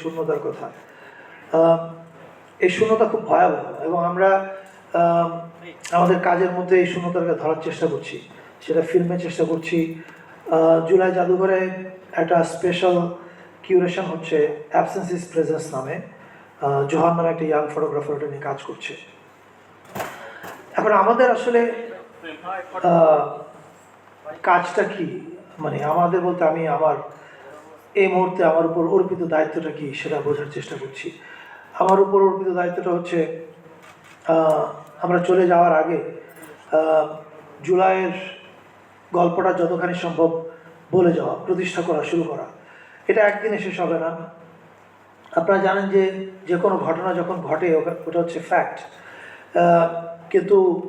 শূন্যতার কথা। এই শূন্যতা খুব ভয়াবহ এবং আমরা আমাদের কাজের মধ্যে এই শূন্যতাকে ধরার চেষ্টা করছি। সেটা ফিল্মে চেষ্টা করছি। জুলাই জাদুঘরে একটা স্পেশাল কিউরেশন হচ্ছে অ্যাবসেন্স ইজ প্রেজেন্স নামে। জোহান নামে একটা ইয়াং ফটোগ্রাফার ওটা নিয়ে কাজ করছে। এখন আমাদের আসলে কাজটা কি? মানে আমাদের বলতে আমি আমার এই মুহূর্তে আমার উপর অর্পিত দায়িত্বটা কি সেটা বোঝার চেষ্টা করছি। আমার উপর অর্পিত দায়িত্বটা হচ্ছে আমরা চলে যাওয়ার আগে জুলাইয়ের গল্পটা যতখানি সম্ভব বলে যাওয়া, প্রতিষ্ঠা করা, শুরু করা। এটা একদিনে শেষ হবে না। আপনারা জানেন যে যে কোনো ঘটনা যখন ঘটে ওটা- হচ্ছে ফ্যাক্ট কিন্তু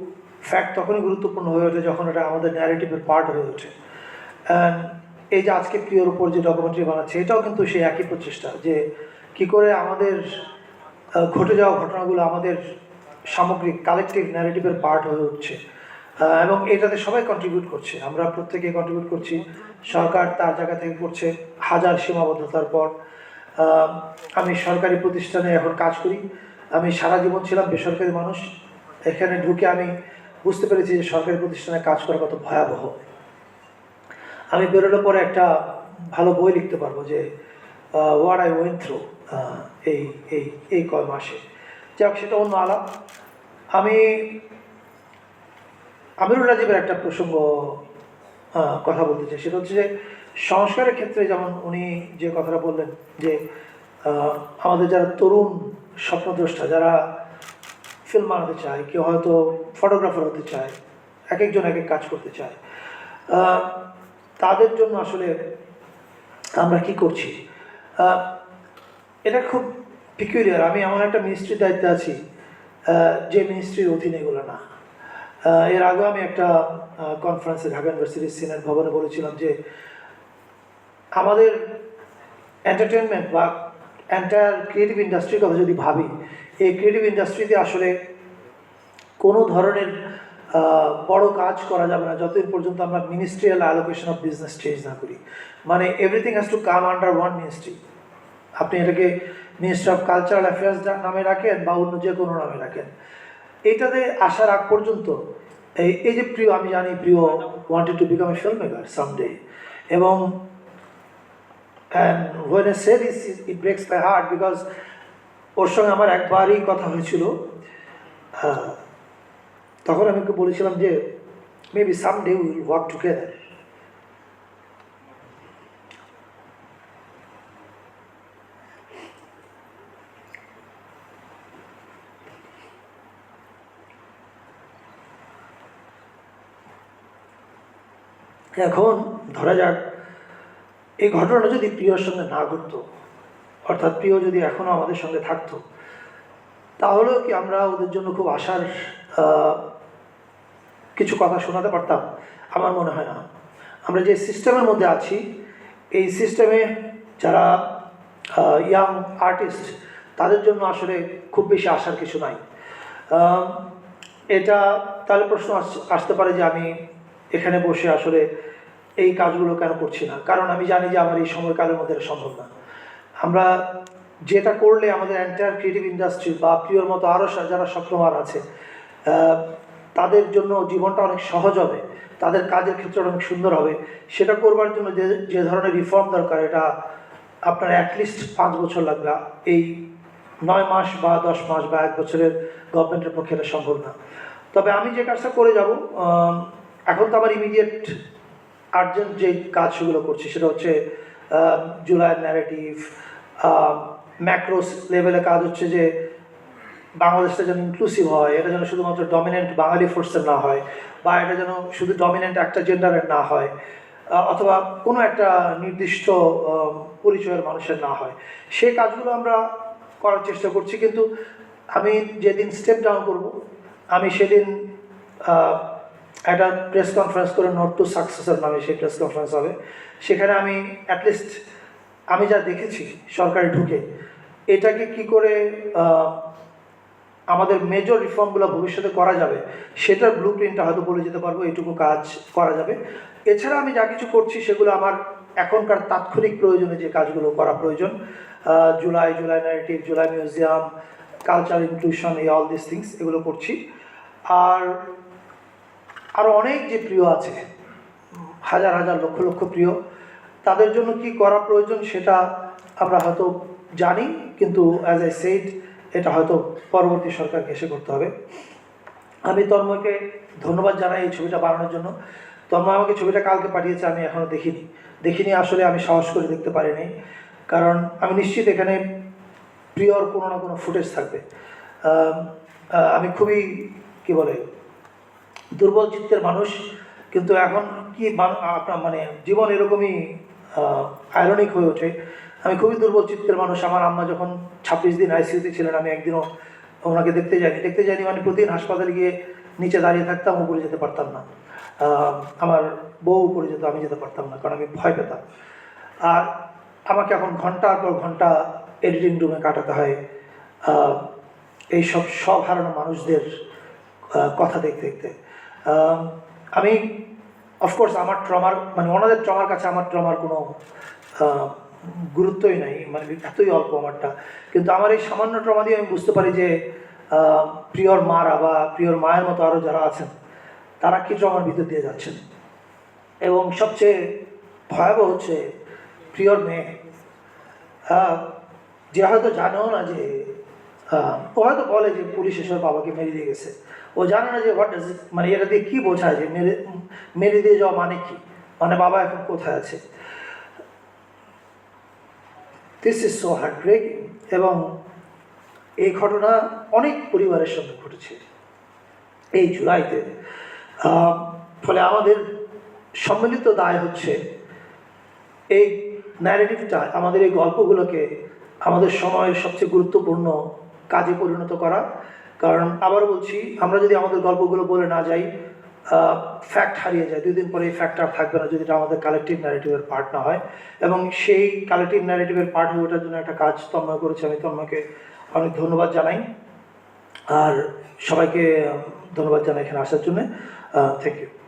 ফ্যাক্ট তখনই গুরুত্বপূর্ণ হয়ে ওঠে যখন এটা আমাদের ন্যারেটিভের পার্ট হয়ে ওঠে। And এই যে আজকে প্রিয়র উপর যে ডকুমেন্টারি বানাচ্ছে, এটাও কিন্তু সেই একই প্রচেষ্টা যে কি করে আমাদের ঘটে যাওয়া ঘটনাগুলো আমাদের সামগ্রিক কালেকটিভ ন্যারেটিভের পার্ট হয়ে উঠছে। এবং এটাতে সবাই কন্ট্রিবিউট করছে। আমরা প্রত্যেকে কন্ট্রিবিউট করছি। সরকার তার জায়গা থেকে করছে হাজার সীমাবদ্ধতার পর। আমি সরকারি প্রতিষ্ঠানে এখন কাজ করি। আমি সারা জীবন ছিলাম বেসরকারি মানুষ। এখানে ঢুকে আমি বুঝতে পেরেছি যে সরকারি প্রতিষ্ঠানে কাজ করা কত ভয়াবহ। আমি বেরোলে পরে একটা ভালো বই লিখতে পারব যে হোয়াট আই ওয়েন থ্রু এই এই এই কয় মাসে। যাক, সেটা অন্য আলাপ। আমি আমিরুল রাজীবের একটা প্রসঙ্গ কথা বলতে চাই। সেটা হচ্ছে যে, সংস্কারের ক্ষেত্রে যেমন উনি যে কথাটা বললেন যে আমাদের যারা তরুণ স্বপ্নদ্রষ্টা, যারা ফিল্ম বানাতে চায়, কেউ হয়তো ফটোগ্রাফার হতে চায়, এক একজন এক এক কাজ করতে চায় তাদের জন্য আসলে আমরা কি করছি? এটা খুব পিকুলিয়ার আমি এমন একটা মিনিস্ট্রির দায়িত্বে আছি যে মিনিস্ট্রির অধীনে এগুলো না। এর আগেও আমি একটা কনফারেন্সে ঢাকা ইউনিভার্সিটির সিনেট ভবনে বলেছিলাম যে আমাদের এন্টারটেনমেন্ট বা এন্টায়ার ক্রিয়েটিভ ইন্ডাস্ট্রির কথা যদি ভাবি, এই ক্রিয়েটিভ ইন্ডাস্ট্রিতে আসলে কোনো ধরনের বড় কাজ করা যাবে না। যতদিন পর্যন্ত আমরা ministerial allocation of business change না করি। মানে everything has to come under one ministry আপনি এটাকে মিনিস্ট্রি অফ কালচারাল অ্যাফেয়ার্স নামে রাখেন বা অন্য যে কোনো নামে রাখেন। এইটাতে আসার আগ পর্যন্ত এই এই যে প্রিয় আমি জানি Priyo wanted to become a film maker someday এবং and when a say this it breaks my heart because ওর সঙ্গে আমার একবারই কথা হয়েছিল। আহ, তখন আমি ওকে বলেছিলাম যে maybe some day will work together এখন ধরা যাক, এই ঘটনাটা যদি প্রিয়র সঙ্গে না ঘটতো, অর্থাৎ প্রিয় যদি এখনও আমাদের সঙ্গে থাকতো, তাহলেও কি আমরা ওদের জন্য খুব আশার কিছু কথা শোনাতে পারতাম, আমার মনে হয় না। আমরা যে সিস্টেমের মধ্যে আছি, এই সিস্টেমে যারা ইয়াং আর্টিস্ট তাদের জন্য আসলে খুব বেশি আসার কিছু নাই। এটা তাহলে প্রশ্ন আস- আসতে পারে যে আমি এখানে বসে আসলে এই কাজগুলো কেন করছি না? কারণ আমি জানি যে আমার এই সময়কালের মধ্যে সম্ভব না। আমরা যেটা করলে আমাদের এন্টায়ার ক্রিয়েটিভ ইন্ডাস্ট্রি বা প্রিয়র মতো আরও যারা স্বপ্নবার আছে তাদের জন্য জীবনটা অনেক সহজ হবে, তাদের কাজের ক্ষেত্রটা অনেক সুন্দর হবে। সেটা করবার জন্য যে যে ধরনের রিফর্ম দরকার, এটা আপনার অ্যাটলিস্ট পাঁচ বছর লাগবে। এই নয় মাস বা দশ মাস বা এক বছরের গভর্নমেন্টের পক্ষে এটা সম্ভব না। তবে আমি যে কাজটা করে যাব এখন তো আমার ইমিডিয়েট আর্জেন্ট যে কাজ সেগুলো করছি, সেটা হচ্ছে জুলাই ন্যারেটিভ ম্যাক্রোস লেভেলে কাজ হচ্ছে যে বাংলাদেশটা যেন ইনক্লুসিভ হয়, এটা যেন শুধুমাত্র ডমিনেন্ট বাঙালি ফোর্সের না হয়, বা এটা যেন শুধু ডমিনেন্ট একটা জেন্ডারের না হয় অথবা কোনো একটা নির্দিষ্ট পরিচয়ের মানুষের না হয়। সেই কাজগুলো আমরা করার চেষ্টা করছি, কিন্তু আমি যেদিন স্টেপ ডাউন করব, আমি সেদিন একটা প্রেস কনফারেন্স করে নোট টু সাকসেসের নামে সেই প্রেস কনফারেন্স হবে। সেখানে আমি অ্যাটলিস্ট আমি যা দেখেছি সরকারে ঢুকে, এটাকে কি করে আমাদের মেজর রিফর্মগুলো ভবিষ্যতে করা যাবে, সেটার ব্লু প্রিন্টটা হয়তো বলে যেতে পারব, এইটুকু কাজ করা যাবে। এছাড়া আমি যা কিছু করছি সেগুলো আমার এখনকার তাৎক্ষণিক প্রয়োজনে যে কাজগুলো করা প্রয়োজন July July narrative July museum culture inclusion এই অল দিস থিংস এগুলো করছি। আর আরও অনেক যে প্রিয় আছে, হাজার হাজার লক্ষ লক্ষ প্রিয়, তাদের জন্য কি করা প্রয়োজন সেটা আমরা হয়তো জানি, কিন্তু অ্যাজ এ সেইড এটা হয়তো পরবর্তী সরকারকে এসে করতে হবে। আমি তন্ময়কে ধন্যবাদ জানাই এই ছবিটা বানানোর জন্য। তন্ময় আমাকে ছবিটা কালকে পাঠিয়েছে, আমি এখনও দেখিনি। দেখিনি আসলে, আমি সাহস করে দেখতে পারিনি। কারণ আমি নিশ্চিত এখানে প্রিয়র কোনো না কোনো ফুটেজ থাকবে। আমি খুবই, কি বলে, দুর্বল চিত্তের মানুষ। কিন্তু এখন কি আপনার মানে জীবন এরকমই আয়রনিক হয়ে ওঠে। আমি খুবই দুর্বল চিত্তের মানুষ। আমার আম্মা যখন ছাব্বিশ দিন আইসিইউতে ছিলেন আমি একদিনও ওনাকে দেখতে যাইনি। দেখতে যাইনি মানে প্রতিদিন হাসপাতালে গিয়ে নিচে দাঁড়িয়ে থাকতাম উপরে যেতে পারতাম না। আমার বউ উপরে যেত আমি যেতে পারতাম না কারণ আমি ভয় পেতাম। আর আমাকে এখন ঘণ্টার পর ঘণ্টা এডিটিং রুমে কাটাতে হয়। আহ, এইসব সব হারানো মানুষদের কথা দেখতে দেখতে। আমি অফকোর্স আমার ট্রমার মানে ওনাদের ট্রমার কাছে আমার ট্রমার কোনো গুরুত্বই নাই মানে এতই অল্প আমারটা। কিন্তু আমার এই সামান্য ট্রমা দিয়ে আমি বুঝতে পারি যে প্রিয়র মারা বা প্রিয়র মায়ের মতো আরও যারা আছেন, তারা কি ট্রমার ভিতর দিয়ে যাচ্ছেন। এবং সবচেয়ে ভয়াবহ হচ্ছে প্রিয়র মেয়ে। যে হয়তো জানেও না যে ও হয়তো বলে যে পুলিশ এসে ওর বাবাকে মেরে দিয়ে গেছে। ও জানে না যে হোয়াট মানে এটা দিয়ে কী বোঝায় যে মেরে মেরে দিয়ে যাওয়া মানে কি? মানে বাবা এখন কোথায় আছে? This is so heart breaking এবং এই ঘটনা অনেক পরিবারের সঙ্গে ঘটেছে। এই জুলাইতে ফলে আমাদের সম্মিলিত দায় হচ্ছে এই ন্যারেটিভটা আমাদের এই গল্পগুলোকে আমাদের সময়ের সবচেয়ে গুরুত্বপূর্ণ কাজে পরিণত করা। কারণ আবার বলছি, আমরা যদি আমাদের গল্পগুলো বলে না যাই ফ্যাক্ট হারিয়ে যায়। দুই দিন পরে এই ফ্যাক্ট আর থাকবে না যদি এটা আমাদের কালেকটিভ ন্যারেটিভের পার্ট না হয়। এবং সেই কালেকটিভ ন্যারেটিভের পার্ট হয়ে ওঠার জন্য একটা কাজ তন্ময় করেছে আমি। তন্ময়কে অনেক ধন্যবাদ জানাই। আর সবাইকে ধন্যবাদ জানাই এখানে আসার জন্য। Thank you